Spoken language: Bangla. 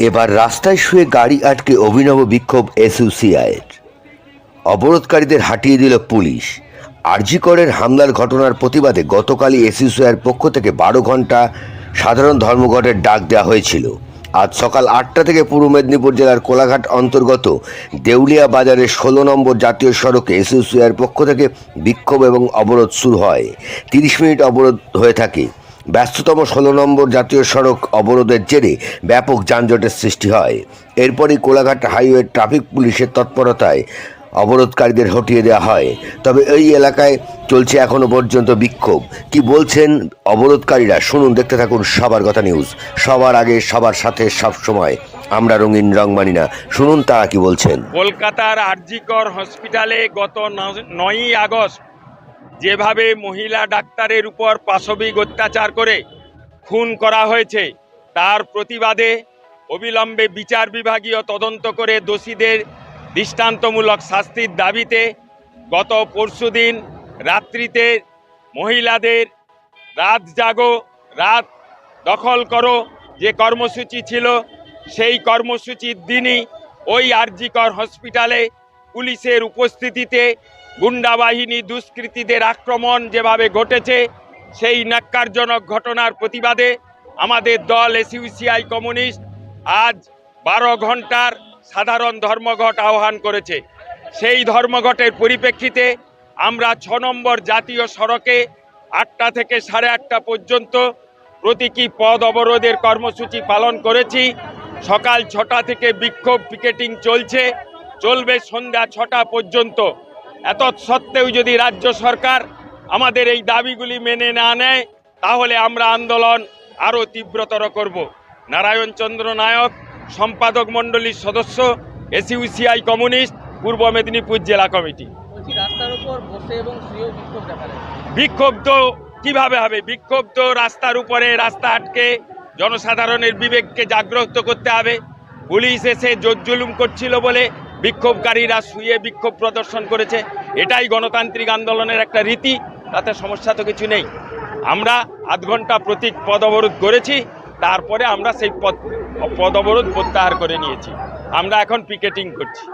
এবার রাস্তায় শুয়ে গাড়ি আটকে অভিনব বিক্ষোভ এসইউসিআইয়ের অবরোধকারীদের হাঁটিয়ে দিল পুলিশ। আরজিকরের হামলার ঘটনার প্রতিবাদে গতকালই এসইউসিআইয়ের পক্ষ থেকে বারো ঘণ্টা সাধারণ ধর্মঘটের ডাক দেওয়া হয়েছিল। আজ সকাল আটটা থেকে পূর্ব মেদিনীপুর জেলার কোলাঘাট অন্তর্গত দেউলিয়া বাজারের ষোলো নম্বর জাতীয় সড়কে এসইউসিআইয়ের পক্ষ থেকে বিক্ষোভ এবং অবরোধ শুরু হয়। তিরিশ মিনিট অবরোধ হয়ে থাকে। ব্যস্ততম ষোলো নম্বর জাতীয় সড়ক অবরোধের জেরে ব্যাপক যানজটের সৃষ্টি হয়। এরপরই কোলাঘাট হাইওয়ে ট্রাফিক পুলিশের তৎপরতায় অবরোধকারীদের হটিয়ে দেওয়া হয়। তবে এই এলাকায় চলছে এখনও পর্যন্ত বিক্ষোভ। কি বলছেন অবরোধকারীরা? শুনুন, দেখতে থাকুন সবার কথা নিউজ। সবার আগে, সবার সাথে, সব সময়। আমরা রঙিন রং মানি না। শুনুন তারা কি বলছেন। কলকাতার আরজিকর হসপিটালে গত নয়ই আগস্ট যেভাবে মহিলা ডাক্তারের উপর পাশবিক অত্যাচার করে খুন করা হয়েছে, তার প্রতিবাদে অবিলম্বে বিচার বিভাগীয় তদন্ত করে দোষীদের দৃষ্টান্তমূলক শাস্তির দাবিতে গত পরশুদিন রাত্রিতে মহিলাদের রাত জাগো, রাত দখল করো যে কর্মসূচি ছিল, সেই কর্মসূচির দিনই ওই আরজিকর হসপিটালে পুলিশের উপস্থিতিতে গুন্ডা বাহিনী দুষ্কৃতীদের আক্রমণ যেভাবে ঘটেছে, সেই ন্যাক্কারজনক ঘটনার প্রতিবাদে আমাদের দল এসইউসিআই কমিউনিস্ট আজ বারো ঘণ্টার সাধারণ ধর্মঘট আহ্বান করেছে। সেই ধর্মঘটের পরিপ্রেক্ষিতে আমরা ছ নম্বর জাতীয় সড়কে আটটা থেকে সাড়ে আটটা পর্যন্ত প্রতীকী পদ অবরোধের কর্মসূচি পালন করেছি। সকাল ছটা থেকে বিক্ষোভ পিকেটিং চলছে। চলবে সন্ধ্যা ছটা পর্যন্ত। এত সত্ত্বেও যদি রাজ্য সরকার আমাদের এই দাবিগুলি মেনে না নেয় তাহলে আমরা আন্দোলন আরও তীব্রতর করব। নারায়ণ চন্দ্র নায়ক সম্পাদক মণ্ডলীর সদস্য এসইউসিআই কমিউনিস্ট পূর্ব মেদিনীপুর জেলা কমিটি। তো কীভাবে হবে? বিক্ষোভ তো রাস্তার উপরে রাস্তা আটকে জনসাধারণের বিবেককে জাগ্রত করতে হবে। পুলিশ এসে জোর জুলুম করছিল বলে বিক্ষোভকারীরা শুয়ে বিক্ষোভ প্রদর্শন করেছে। এটাই গণতান্ত্রিক আন্দোলনের একটা রীতি, তাতে সমস্যা তো কিছু নেই। আমরা আধ ঘণ্টা প্রতীক পদ অবরোধ করেছি, তারপরে আমরা সেই পদ পদ অবরোধ প্রত্যাহার করে নিয়েছি। আমরা এখন পিকেটিং করছি।